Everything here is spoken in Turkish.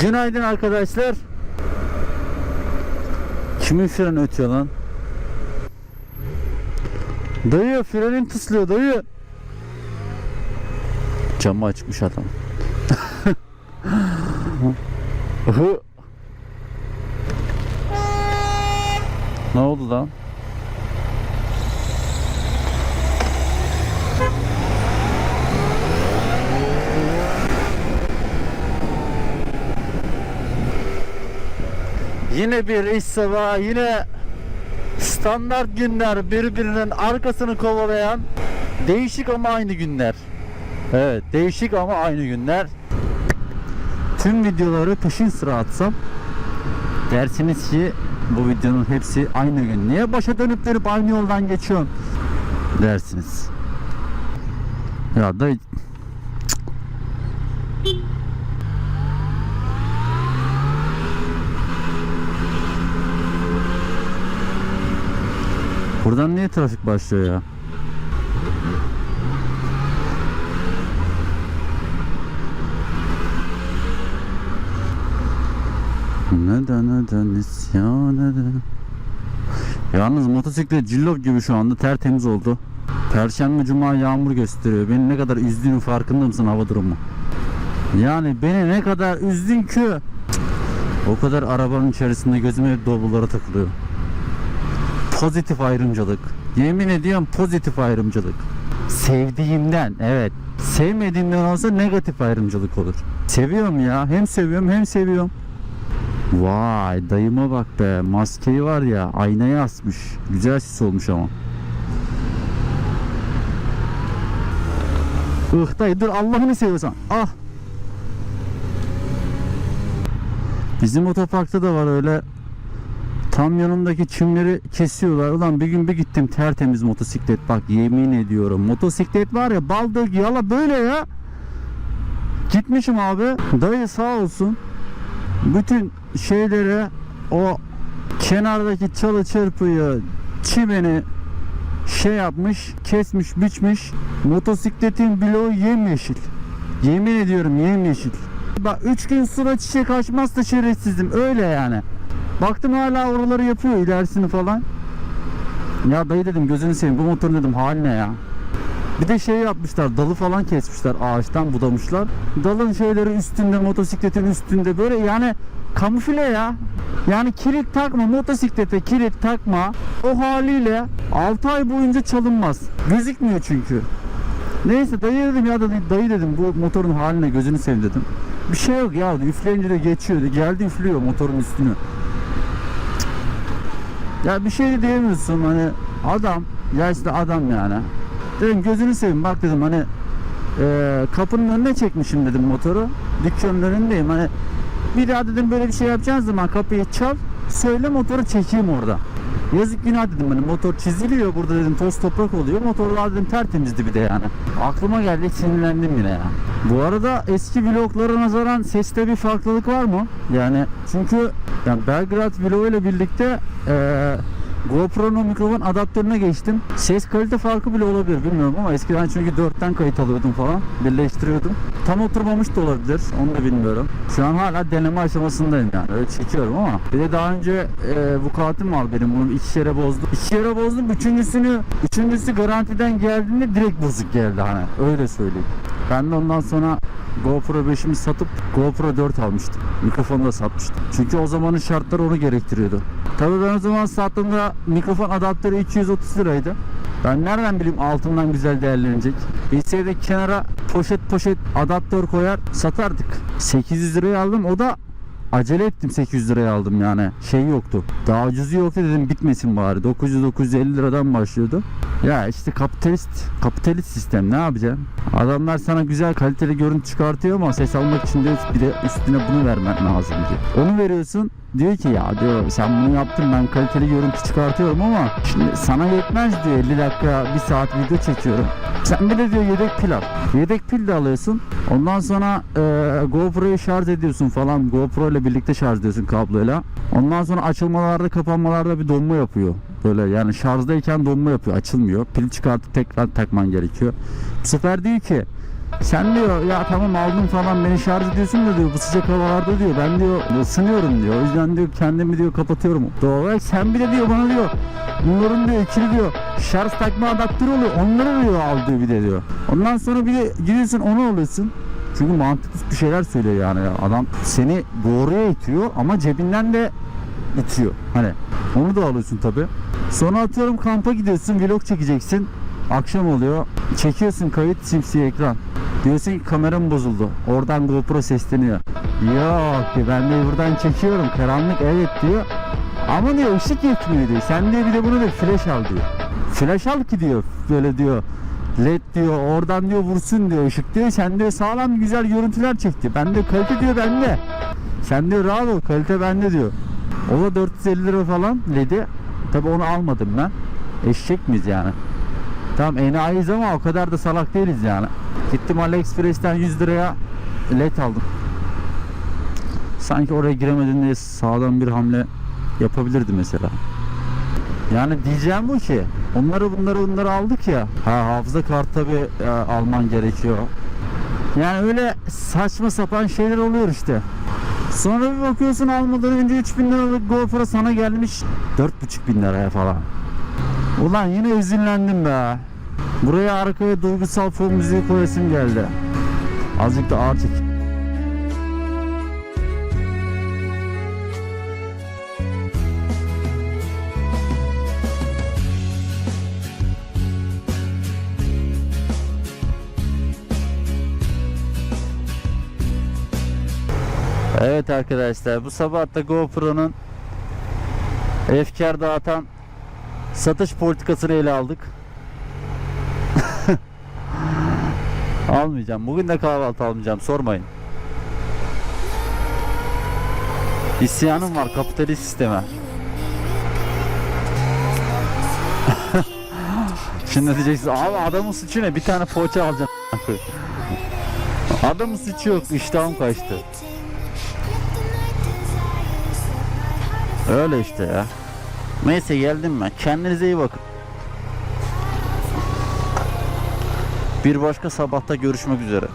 Günaydın arkadaşlar. Kimin freni ötüyor lan? Dayı frenin tıslıyor dayı. Camı açmış adam. Ne oldu lan? Yine bir iş sabahı, yine standart günler birbirinin arkasını kovalayan değişik ama aynı günler. Evet, değişik ama aynı günler. Tüm videoları peşin sıra atsam dersiniz ki bu videonun hepsi aynı gün. Niye başa dönüp dönüp aynı yoldan geçiyorsun dersiniz. Ya da Buradan niye trafik başlıyor ya? Neden neden isyan eden Yalnız motosiklet cillop gibi şu anda tertemiz oldu. Perşembe cuma yağmur gösteriyor. Beni ne kadar üzdüğünün farkında mısın hava durumu? Yani beni ne kadar üzdün ki o kadar arabanın içerisinde gözüme hep doblolara takılıyor. Pozitif ayrımcılık. Yemin ediyorum pozitif ayrımcılık. Sevdiğimden evet. Sevmediğimden olsa negatif ayrımcılık olur. Seviyorum ya. Hem seviyorum hem seviyorum. Vay dayıma bak be. Maskeyi var ya aynaya asmış. Güzel sis olmuş ama. Ih dayı dur Allah'ını seviyorsan. Ah. Bizim otoparkta da var öyle Tam yanımdaki çimleri kesiyorlar. Ulan bir gün bir gittim tertemiz motosiklet. Bak yemin ediyorum. Motosiklet var ya bal dök yala böyle ya. Gitmişim abi. Dayı sağ olsun. Bütün şeylere o kenardaki çalı çırpıyı çimeni şey yapmış, kesmiş, biçmiş. Motosikletin bloğu yemyeşil. Yemin ediyorum yemyeşil. Bak 3 gün sonra çiçek açmazsa şerefsizim. Öyle yani. Baktım hala oraları yapıyor ilerisini falan. Ya dayı dedim gözünü seveyim bu motorun dedim haline ya. Bir de şey yapmışlar dalı falan kesmişler ağaçtan budamışlar. Dalın şeyleri üstünde motosikletin üstünde böyle yani kamufle ya. Yani kilit takma motosiklete kilit takma o haliyle 6 ay boyunca çalınmaz. Gözükmüyor çünkü. Neyse dayı dedim ya dedim, dayı dedim bu motorun haline gözünü seveyim dedim. Bir şey yok ya üfleyince de geçiyordu. Geldi üflüyor motorun üstünü. Ya bir şey de diyemiyorsun hani adam ya işte adam yani. Dedim gözünü seveyim bak dedim hani e, kapının önüne çekmişim dedim motoru. Dükkanın önündeyim hani bir daha dedim böyle bir şey yapacağın zaman kapıyı çal söyle motoru çekeyim orada. Yazık günah dedim hani motor çiziliyor burada dedim toz toprak oluyor. Motorlar dedim tertemizdi bir de yani. Aklıma geldi sinirlendim yine ya. Bu arada eski vloglara nazaran seste bir farklılık var mı? Yani çünkü yani Belgrad vlogu ile birlikte eee GoPro'nun mikrofon adaptörüne geçtim. Ses kalite farkı bile olabilir bilmiyorum ama eskiden çünkü 4'ten kayıt alıyordum falan. Birleştiriyordum. Tam oturmamış da olabilir. Onu da bilmiyorum. Şu an hala deneme aşamasındayım yani. Öyle çekiyorum ama. Bir de daha önce e, vukuatım var benim. Bunu iki kere bozdum. İki kere bozdum. Üçüncüsünü, üçüncüsü garantiden geldiğinde direkt bozuk geldi hani. Öyle söyleyeyim. Ben de ondan sonra GoPro 5'imi satıp GoPro 4 almıştım. Mikrofonu da satmıştım. Çünkü o zamanın şartları onu gerektiriyordu. Tabii ben o zaman sattığımda mikrofon adaptörü 230 liraydı. Ben nereden bileyim altından güzel değerlenecek. Bilseydik kenara poşet poşet adaptör koyar satardık. 800 liraya aldım o da acele ettim 800 liraya aldım yani şey yoktu. Daha ucuzu yoktu dedim bitmesin bari. 900-950 liradan başlıyordu. Ya işte kapitalist kapitalist sistem ne yapacaksın? Adamlar sana güzel kaliteli görüntü çıkartıyor ama ses almak için de bir de üstüne bunu vermen lazım diyor. Onu veriyorsun diyor ki ya diyor sen bunu yaptın ben kaliteli görüntü çıkartıyorum ama şimdi sana yetmez diyor 50 dakika 1 saat video çekiyorum. Sen bir de diyor yedek pil al. Yedek pil de alıyorsun. Ondan sonra e, GoPro'yu şarj ediyorsun falan. GoPro ile birlikte şarj ediyorsun kabloyla. Ondan sonra açılmalarda kapanmalarda bir donma yapıyor. Böyle yani şarjdayken donma yapıyor. Açılmıyor. Pil çıkartıp tekrar takman gerekiyor. Bu sefer diyor ki Sen diyor ya tamam aldım falan beni şarj ediyorsun da diyor bu sıcak havalarda diyor ben diyor ısınıyorum diyor. O yüzden diyor kendimi diyor kapatıyorum. Doğal olarak sen bir de diyor bana diyor bunların diyor ikili diyor şarj takma adaptörü oluyor onları diyor al diyor bir de diyor. Ondan sonra bir de gidiyorsun onu alıyorsun. Çünkü mantıklı bir şeyler söylüyor yani adam seni doğruya itiyor ama cebinden de itiyor. Hani onu da alıyorsun tabi. Sonra atıyorum kampa gidiyorsun vlog çekeceksin. Akşam oluyor. Çekiyorsun kayıt simsiyah ekran. Diyorsun ki kameram bozuldu. Oradan GoPro sesleniyor. Yok ben de buradan çekiyorum. Karanlık evet diyor. Ama diyor ışık yetmiyor diyor. Sen diyor bir de bunu da flash al diyor. Flash al ki diyor. Böyle diyor. LED diyor oradan diyor vursun diyor ışık diyor. Sen diyor sağlam güzel görüntüler çekti. Ben de kalite diyor bende. Sen diyor rahat ol kalite bende diyor. O da 450 lira falan LED'i. Tabi onu almadım ben. Eşek miyiz yani? Tamam enayiyiz ama o kadar da salak değiliz yani. Gittim AliExpress'ten 100 liraya LED aldım. Sanki oraya giremedin diye sağdan bir hamle yapabilirdi mesela. Yani diyeceğim bu ki onları bunları bunları aldık ya. Ha hafıza kartı tabi alman gerekiyor. Yani öyle saçma sapan şeyler oluyor işte. Sonra bir bakıyorsun almadan önce 3000 liralık GoPro sana gelmiş 4500 bin liraya falan. Ulan yine üzünlendim be. Buraya arkaya duygusal fon müziği koyasım geldi. Azıcık da ağır çek. Evet arkadaşlar bu sabah da GoPro'nun efkar dağıtan satış politikasını ele aldık. almayacağım. Bugün de kahvaltı almayacağım. Sormayın. İsyanım var kapitalist sisteme. Şimdi diyeceksin abi adamın suçu ne? Bir tane poğaça alacağım. adamın suçu yok. İştahım kaçtı. Öyle işte ya. Neyse geldim ben. Kendinize iyi bakın. Bir başka sabahta görüşmek üzere.